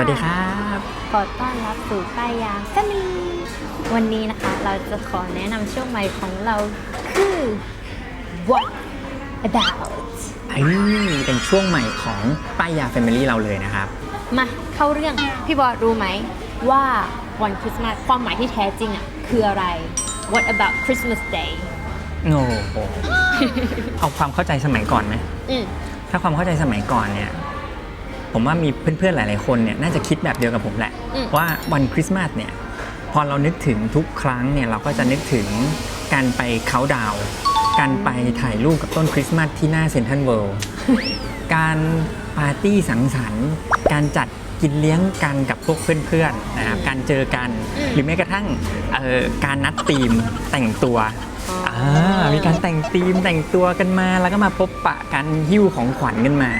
สวัสดีครับขอต้อนรับสู่ป้ายยาแฟมิลีวันนี้นะคะ เราจะขอแนะนำช่วงใหม่ของเราคือ What about ไอ้เป็นช่วงใหม่ของป้ายยาแฟมิลี่เราเลยนะครับ มาเข้าเรื่องพี่บอสรู้ไหมว่าวันคริสต์มาสความหมายที่แท้จริงอะคืออะไร What about Christmas Day โอ้โหเอาความเข้าใจสมัยก่อนไหมอืมถ้าความเข้าใจสมัยก่อนเนี่ย ผมว่ามีเพื่อนๆหลาย ๆ คนเนี่ยน่าจะคิดแบบเดียวกับผมแหละ อืม ว่าวันคริสต์มาสเนี่ยพอเรานึกถึงทุกครั้งเนี่ยเราก็จะนึกถึงการไปเขาน์ดาวน์การไปถ่ายรูปกับต้นคริสต์มาสที่หน้าเซ็นทรัลเวิลด์ การปาร์ตี้สังสรรค์ การจัดกินเลี้ยงกันกับพวกเพื่อนๆนะครับการเจอกันหรือแม้กระทั่งเอ่อการนัดทีมแต่งตัวอ่ามีการแต่งธีมแต่งตัวกันมาแล้วก็มาพบปะกันหิ้วของขวัญกันมา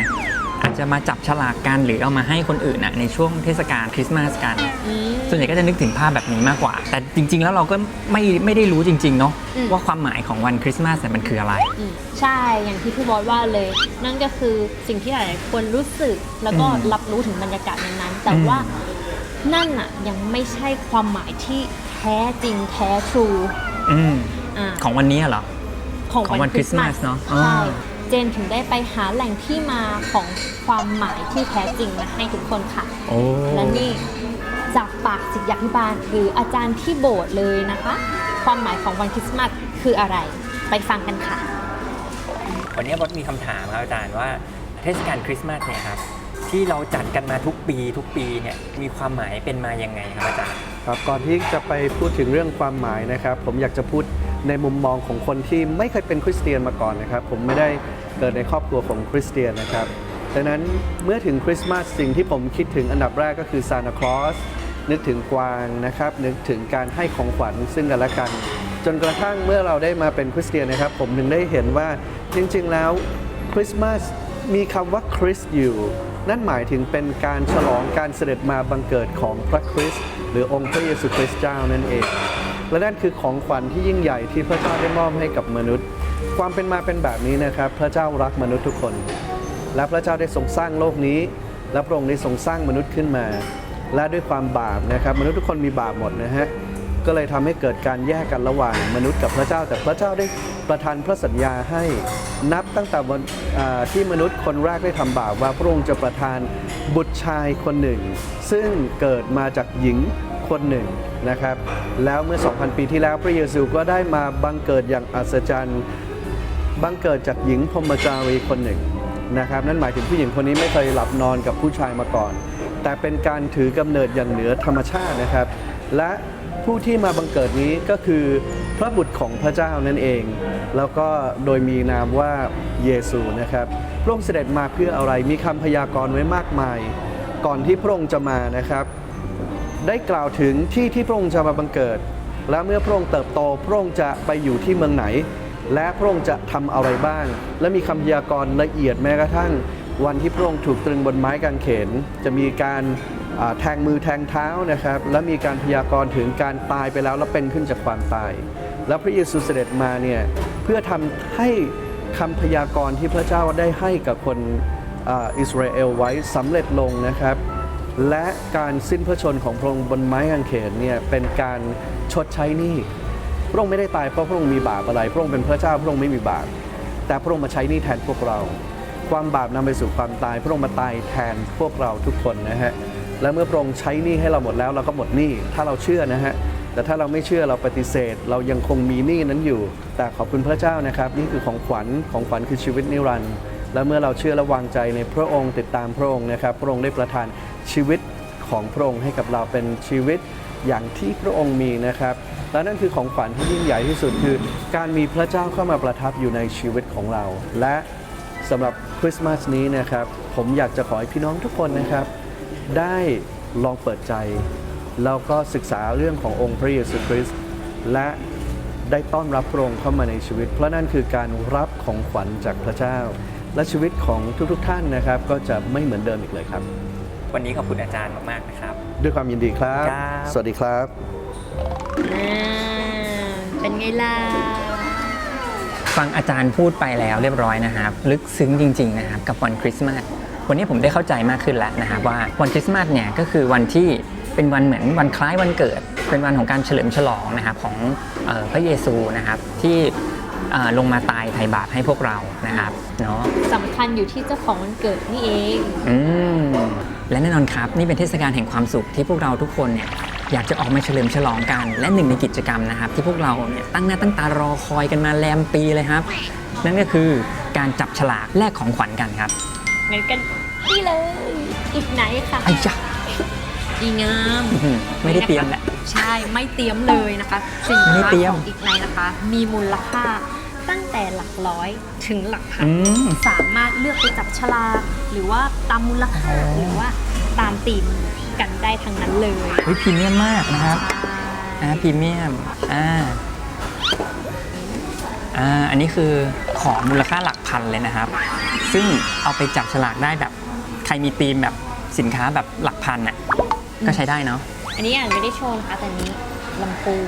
อาจจะมาจับฉลากกันหรือเอามาให้คนอื่นน่ะในช่วงเทศกาลคริสต์มาสกันอืมส่วนใหญ่ก็จะนึกถึงภาพแบบนี้มากกว่า แต่จริง ๆ แล้วเราก็ไม่ไม่ได้รู้จริงๆเนาะอืม ว่าความหมายของวันคริสต์มาสเนี่ยมันคืออะไร อืมใช่อย่างที่พี่บอสว่าเลย นั่นก็คือสิ่งที่หลายๆคนรู้สึกแล้วก็อืมรับรู้ถึงบรรยากาศนั้นๆแต่อืมว่า นั่นน่ะยังไม่ใช่ความหมายที่แท้จริงแท้ทรูอืม อ่าของวันนี้เหรอ ของของวัวันนคริสต์มาส Christmas เนอะอ๋อ ใช่ เจนถึงได้ไปหาแหล่งที่มาของความหมายที่แท้จริงมาให้ทุกคนค่ะ โอ้และนี่จากปากศิษยาภิบาลหรืออาจารย์ที่โบสถ์เลยนะคะ ความหมายของวันคริสต์มาสคืออะไร ไปฟังกันค่ะ วันนี้บอสมีคำถามครับอาจารย์ว่าเทศกาลคริสต์มาสเนี่ยครับที่เราจัดกันมาทุกปีทุกปีเนี่ยมีความหมายเป็นมายังไงครับอาจารย์ ครับก่อนที่จะไปพูดถึงเรื่องความหมายนะครับ ผมอยากจะพูด ในมุมมองของคนที่ไม่เคยเป็นคริสเตียนมาก่อนนะครับ ผมไม่ได้เกิดในครอบครัวของคริสเตียนนะครับดังนั้นเมื่อถึงคริสต์มาสสิ่งที่ผมคิดถึงอันดับแรกก็คือซานตาคลอสนึกถึงกวางนะครับ นึกถึงการให้ของขวัญซึ่งกันและกัน จนกระทั่งเมื่อเราได้มาเป็นคริสเตียนนะครับ ผมถึงได้เห็นว่าจริงๆแล้วคริสต์มาสมีคำว่าคริสต์อยู่ นั่นหมายถึงเป็นการฉลองการเสด็จมาบังเกิดของพระคริสต์หรือองค์พระเยซูคริสต์เจ้านั่นเอง และนั่นคือของขวัญที่ยิ่งใหญ่ที่พระเจ้าได้มอบให้กับมนุษย์ ความเป็นมาเป็นแบบนี้นะครับ พระเจ้ารักมนุษย์ทุกคน และพระเจ้าได้ทรงสร้างโลกนี้ และพระองค์ได้ทรงสร้างมนุษย์ขึ้นมา และด้วยความบาปนะครับ มนุษย์ทุกคนมีบาปหมดนะฮะก็เลยทำให้เกิดการแยกกันระหว่างมนุษย์กับพระเจ้า แต่พระเจ้าได้ประทานพระสัญญาให้นับตั้งแต่วันที่มนุษย์คนแรกได้ทำบาปว่าพระองค์จะประทานบุตรชายคนหนึ่ง ซึ่งเกิดมาจากหญิง คนหนึ่งนะครับ แล้วเมื่อ 2,000 ปีที่แล้วพระเยซูก็ได้มาบังเกิดอย่างอัศจรรย์บังเกิดจากหญิงพรมจารีคนหนึ่งนะครับ นั่นหมายถึงผู้หญิงคนนี้ไม่เคยหลับนอนกับผู้ชายมาก่อน แต่เป็นการถือกำเนิดอย่างเหนือธรรมชาตินะครับ และผู้ที่มาบังเกิดนี้ก็คือพระบุตรของพระเจ้านั่นเอง แล้วก็โดยมีนามว่าเยซูนะครับพระองค์เสด็จมาเพื่ออะไรมีคำพยากรณ์ไว้มากมาย ก่อนที่พระองค์จะมานะครับ ได้กล่าวถึงที่ที่พระองค์จะมาบังเกิด และเมื่อพระองค์เติบโตพระองค์จะไปอยู่ที่เมืองไหน และพระองค์จะทำอะไรบ้าง และมีคำพยากรณ์ละเอียดแม้กระทั่ง วันที่พระองค์ถูกตรึงบนไม้กางเขน จะมีการแทงมือแทงเท้านะครับ และมีการพยากรณ์ถึงการตายไปแล้วแล้วเป็นขึ้นจากความตาย แล้วพระเยซูเสด็จมาเนี่ยเพื่อทำให้คำพยากรณ์ที่พระเจ้าได้ให้กับคนอิสราเอลไว้สำเร็จลงนะครับ และการสิ้นพระชนของพระองค์บนไม้กางเขนเนี่ยเป็นการชดใช้หนี้พระองค์ไม่ได้ตายเพราะพระองค์มีบาปอะไร พระองค์เป็นพระเจ้าพระองค์ไม่มีบาปแต่พระองค์มาใช้หนี้แทนพวกเรา ความบาปนำไปสู่ความตาย พระองค์มาตายแทนพวกเราทุกคนนะฮะและเมื่อพระองค์ใช้หนี้ให้เราหมดแล้วเราก็หมดหนี้ถ้าเราเชื่อนะฮะแต่ถ้าเราไม่เชื่อเราปฏิเสธ เรายังคงมีหนี้นั้นอยู่ แต่ขอบคุณพระเจ้านะครับ นี่คือของขวัญของขวัญคือชีวิตนิรันดร์ และเมื่อเราเชื่อและวางใจในพระองค์ติดตามพระองค์นะครับ พระองค์ได้ประทานชีวิตของพระองค์ให้กับเราเป็นชีวิตอย่างที่พระองค์มีนะครับ และนั่นคือของขวัญที่ยิ่งใหญ่ที่สุดคือ การมีพระเจ้าเข้ามาประทับอยู่ในชีวิตของเรา และสำหรับคริสต์มาสนี้นะครับ ผมอยากจะขอให้พี่น้องทุกคนนะครับ ได้ลองเปิดใจ แล้วก็ศึกษาเรื่องขององค์พระเยซูคริสต์และ ได้ต้อนรับพระองค์เข้ามาในชีวิต เพราะนั่นคือการรับของขวัญจากพระเจ้า และชีวิตของทุกๆท่านนะครับ ก็จะไม่เหมือนเดิมอีกเลยครับ วันนี้ขอบคุณอาจารย์มากๆนะครับ ด้วยความยินดีครับ ครับ สวัสดีครับ อ่าเป็นไงล่ะ ฟังอาจารย์พูดไปแล้วเรียบร้อยนะครับ ลึกซึ้งจริงๆนะครับกับวันคริสต์มาสวันนี้ผมได้เข้าใจมากขึ้นแล้วนะครับว่าวันคริสต์มาสเนี่ยก็คือวันที่เป็นวันเหมือนวันคล้ายวันเกิด เป็นวันของการเฉลิมฉลองนะครับของเออพระเยซูนะครับที่เอ่อลงมาตายไถ่บาปให้พวกเรานะครับเนาะสำคัญอยู่ที่เจ้าของวันเกิดนี่เองอืมและแน่นอนครับนี่เป็นเทศกาลแห่งความสุขที่พวกเราทุกคนเนี่ยอยากจะออกมาเฉลิมฉลองกัน และหนึ่งในกิจกรรมนะครับ ที่พวกเราเนี่ยตั้งหน้าตั้งตารอคอยกันมาแรมปีเลยครับ นั่นก็คือการจับฉลากแลกของขวัญกันครับงั้นกันนี่เลยอีกไหนค่ะไอ้จ้ะ ดีงามอื้อหือไม่ได้เตรียมแหละใช่ไม่เตรียมเลยนะคะสินไม่ได้ค้าเตรียขมองอีกไหนนะคะ มีมูลค่าตั้งแต่หลักร้อยถึงหลักพันอืมสามารถเลือกไปจับฉลากหรือว่าตามมูลค่าอ๋อหรือว่าตามตีมกันได้ทั้งนั้นเลยเฮ้ยพรีเมียมมากนะครับใช่อ่าพรีเมียมอ่าอ่าอันนี้คือของมูลค่าหลักพันเลยนะครับ ซึ่งเอาไปจับฉลากได้แบบใครมีธีมแบบสินค้าแบบหลักพันน่ะ ก็ใช้ได้เนาะอันนี้อ่านไม่ได้โชว์นะคะแต่อันนี้ลำโพง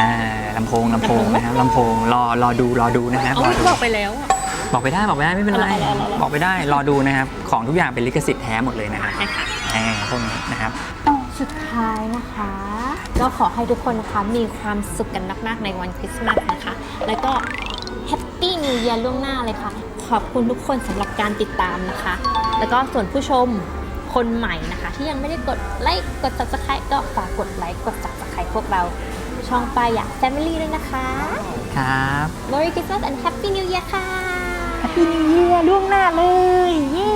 อ่าลำโพงลำโพงลำโพงนะครับลำโพงรอรอดูรอดูนะครับเอารอดู บอกไปแล้วอะ บอกไปได้บอกไปได้ไม่เป็นไรเอาละเอาละเอาละบอกไปได้รอดูนะครับ ของทุกอย่างเป็นลิขสิทธิ์แท้หมดเลยนะครับนะคะ อ่าพวกนี้นะครับ สุดท้ายนะคะ ก็ขอให้ทุกคนนะคะมีความสุขกันมากๆในวันคริสต์มาสนะคะ แล้วก็แฮปปี้นิว e ย r ล่วงหน้าเลยค่ะ ขอบคุณทุกคนสำหรับการติดตามนะคะ แล้วก็ส่วนผู้ชม คนใหม่นะคะ ที่ยังไม่ได้กดไลค์กด subscribe ก็ฝากกดไลค์กด subscribe พวกเราช่องปลายอยาก Family ด้วยนะคะ ครับ Merry Christmas and Happy New Year ค่ะ Happy New Year ล่วงหน้าเลย เย้